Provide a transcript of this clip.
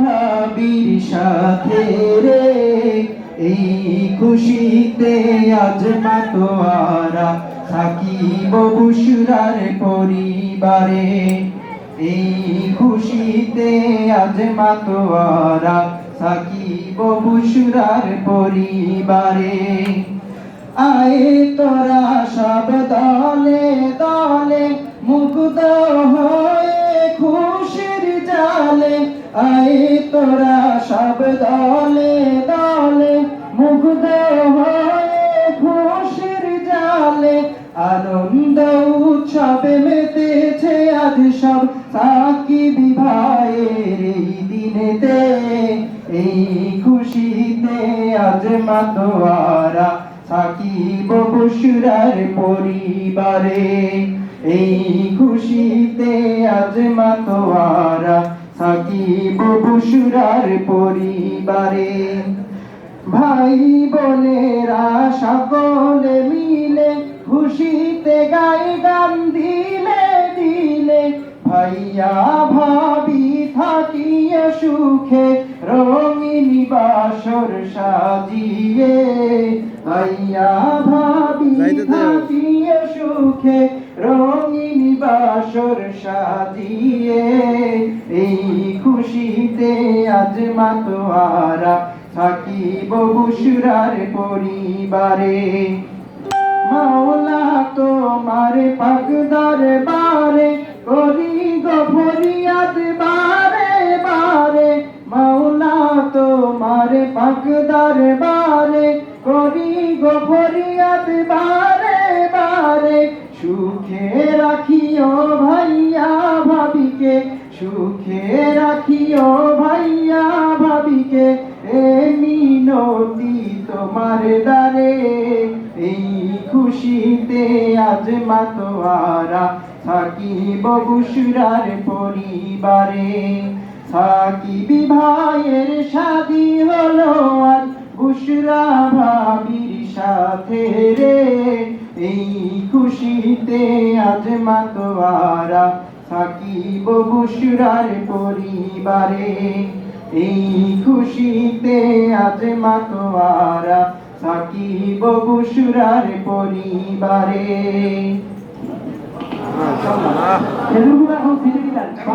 ভাবির সাথে রে, এই খুশিতে আজ মাতোয়ারা থাকিব বুশরার পরিবারে। এই খুশিতে আজ মাতোয়ারা থাকিব বুশরার পরিবারে। আয়ে তোরা সব দলে দলে মুগ্ধ হয়ে আয়ে তোরা সব দলে দলে, মুগ্ধ হয়ে খুশির জালে, আনন্দ উৎসবে মেতেছে আজ সব সাকি বিভায়ের এই দিনেতে। এই খুশিতে আজ মাতোয়ারা সাকিব বসুরার পরিবারে। এই খুশিতে আজ মাতোয়ারা সাকিব বসুরার পরিবারে ভাই বোনেরা সকলে মিলে খুশিতে গাই গান দিলে দিলে ভাইয়া ভাবি থাকিয়া সুখে রঙিন বাসর সাজিয়ে ভাইয়া ভাবি। থাকিয়া সুখে রঙিন বাসর সাজিয়ে, এই খুশিতে আজ মাতোয়ারা থাকিব বুসুরার পরিবারে। মাওলা তোমার পাক দরবারে করি গো ফরিয়াদ বারে বারে। মাওলা তোমার পাক দরবারে করি গো সুখে রাখিও ভাইয়া ভাবিকে, সুখে রাখিও ভাইয়া ভাবিকে, এ মিনতি তোমার দারে এই খুশিতে আজ মাতোয়ারা থাকিব বুসুরার পরিবারে। সাকিবি ভাইয়ের শাদি হলো আজ বুসরা ভাবির সাথে রে, এই খুশিতে আজ মাতোয়ারা থাকিব বুসরার পরিবারে। এই খুশিতে আজ মাতোয়ারা থাকিব বুসরার পরিবারে।